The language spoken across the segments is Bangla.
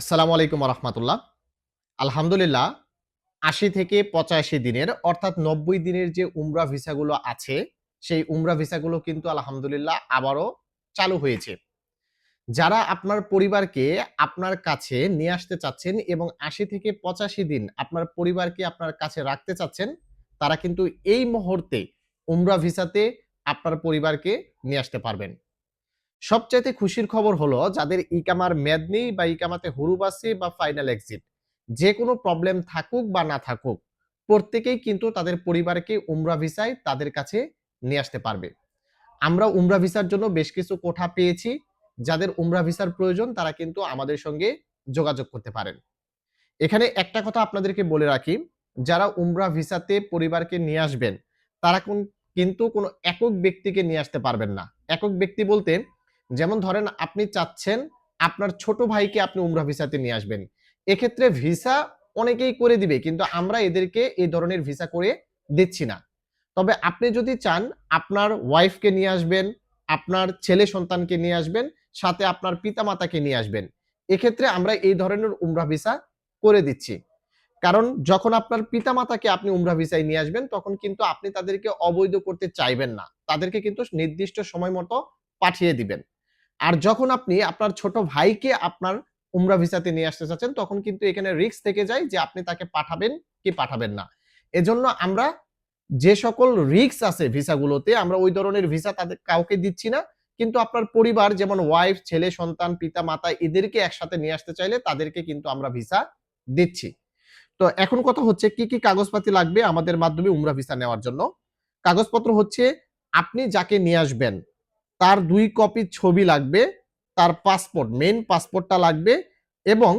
আসসালামু আলাইকুম রহমতুল্লাহ আলহামদুলিল্লাহ, আশি থেকে পঁচাশি দিনের অর্থাৎ নব্বই দিনের যে উমরা ভিসাগুলো আছে, সেই উমরা ভিসাগুলো কিন্তু আলহামদুলিল্লাহ আবারও চালু হয়েছে। যারা আপনার পরিবারকে আপনার কাছে নিয়ে আসতে চাচ্ছেন এবং আশি থেকে পঁচাশি দিন আপনার পরিবারকে আপনার কাছে রাখতে চাচ্ছেন, তারা কিন্তু এই মুহূর্তে উমরা ভিসাতে আপনার পরিবারকে নিয়ে আসতে পারবেন। সবচাইতে খুশির খবর হলো যাদের ইকামার মেয়াদ নেই বা ইকামাতে হুরুব আছে বা ফাইনাল এক্সিট যে কোনো প্রবলেম থাকুক বা না থাকুক, প্রত্যেকেই কিন্তু তাদের পরিবারকে উমরা ভিসায় তাদের কাছে নিয়ে আসতে পারবে। আমরা উমরা ভিসার জন্য বেশ কিছু কোঠা পেয়েছি, যাদের উমরা ভিসার প্রয়োজন তারা কিন্তু আমাদের সঙ্গে যোগাযোগ করতে পারেন। এখানে একটা কথা আপনাদেরকে বলে রাখি, যারা উমরা ভিসাতে পরিবারকে নিয়ে আসবেন, তারা কোন- কিন্তু কোনো একক ব্যক্তিকে নিয়ে আসতে পারবেন না। একক ব্যক্তি বলতে যেমন ধরেন আপনি চাচ্ছেন আপনার ছোট ভাইকে আপনি উমরা ভিসাতে নিয়ে আসবেন। এক্ষেত্রে ভিসা অনেকেই করে দিবে, কিন্তু আমরা এদেরকে এই ধরনের ভিসা করে দিচ্ছি না। তবে আপনি যদি চান আপনার ওয়াইফকে নিয়ে আসবেন, আপনার ছেলে সন্তানকে নিয়ে আসবেন, সাথে আপনার পিতামাতাকে নিয়ে আসবেন, এক্ষেত্রে আমরা এই ধরনের উমরা ভিসা করে দিচ্ছি। কারণ যখন আপনার পিতামাতাকে আপনি উমরা ভিসায় নিয়ে আসবেন, তখন কিন্তু আপনি তাদেরকে অবৈধ করতে চাইবেন না। তাদেরকে কিন্তু নির্দিষ্ট সময় মতো পাঠিয়ে দিবেন। আর যখন আপনি আপনার ছোট ভাইকে আপনার উমরা ভিসাতে নিয়ে আসতে চাচ্ছেন, তখন কিন্তু এখানে রিক্স থেকে যায় যে আপনি তাকে পাঠাবেন কি পাঠাবেন না। এজন্য আমরা যে সকল রিস্ক আছে ভিসাগুলোতে, আমরা ওই ধরনের ভিসা তাদের কাউকে দিচ্ছি না। কিন্তু আপনার পরিবার যেমন ওয়াইফ ছেলে, সন্তান, পিতা, মাতা, এদেরকে একসাথে নিয়ে আসতে চাইলে তাদেরকে কিন্তু আমরা ভিসা দিচ্ছি। তো এখন কথা হচ্ছে কি কি কাগজপাতি লাগবে আমাদের মাধ্যমে উমরা ভিসা নেওয়ার জন্য? কাগজপত্র হচ্ছে আপনি যাকে নিয়ে আসবেন তার দুই কপি ছবি লাগবে, তার পাসপোর্ট মেন পাসপোর্টটা লাগবে এবং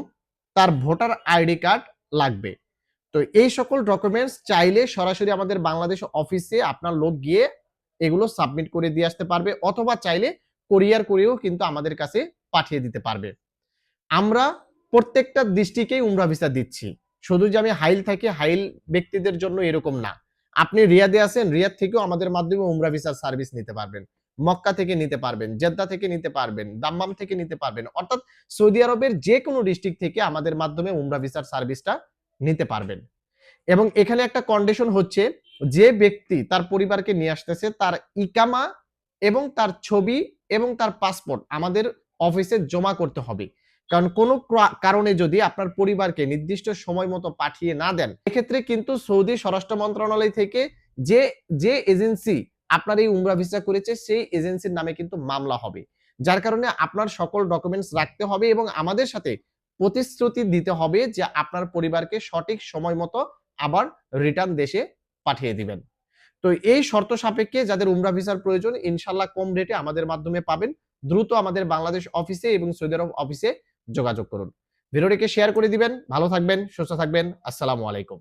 তার ভোটার আইডি কার্ড লাগবে। তো এই সকল ডকুমেন্টস চাইলে সরাসরি আমাদের বাংলাদেশ অফিসে আপনার লোক গিয়ে এগুলো সাবমিট করে দিয়ে আসতে পারবে অথবা চাইলে কোরিয়ার করেও কিন্তু আমাদের কাছে পাঠিয়ে দিতে পারবে। আমরা প্রত্যেকটা দৃষ্টিকেই উমরা ভিসা দিচ্ছি। শুধু যে আমি হাইল থাকি, হাইল ব্যক্তিদের জন্য এরকম না। আপনি রিয়াদে আছেন, রিয়াদ থেকেও আমাদের মাধ্যমে উমরা ভিসার সার্ভিস নিতে পারবেন। মক্কা থেকে নিতে পারবেন, জেদ্দা থেকে নিতে পারবেন, দাম্মাম থেকে নিতে পারবেন। অর্থাৎ সৌদি আরবের যে কোনো ডিস্ট্রিক্ট থেকে আমাদের মাধ্যমে উমরা ভিসার সার্ভিসটা নিতে পারবেন। এবং এখানে একটা কন্ডিশন হচ্ছে, যে ব্যক্তি তার পরিবারকে নিয়ে আসতেছে, তার ইকামা এবং তার ছবি এবং তার পাসপোর্ট আমাদের অফিসে জমা করতে হবে। কারণ কোনো কারণে যদি আপনার পরিবারকে নির্দিষ্ট সময় মতো পাঠিয়ে না দেন, এক্ষেত্রে কিন্তু সৌদি স্বরাষ্ট্র মন্ত্রণালয় থেকে যে যে এজেন্সি আপনার এই উমরা ভিসা করেছে, সেই এজেন্সির নামে কিন্তু মামলা হবে। যার কারণে আপনার সকল ডকুমেন্টস রাখতে হবে এবং আমাদের সাথে প্রতিশ্রুতি দিতে হবে যে আপনার পরিবারকে সঠিক সময় মতো আবার রিটার্ন দেশে পাঠিয়ে দিবেন। তো এই শর্ত সাপেক্ষে যাদের উমরা ভিসার প্রয়োজন ইনশাল্লাহ কম রেটে আমাদের মাধ্যমে পাবেন। দ্রুত আমাদের বাংলাদেশ অফিসে এবং সৌদি আরব অফিসে যোগাযোগ করুন। ভিডিওটিকে শেয়ার করে দিবেন। ভালো থাকবেন, সুস্থ থাকবেন। আসসালামু আলাইকুম।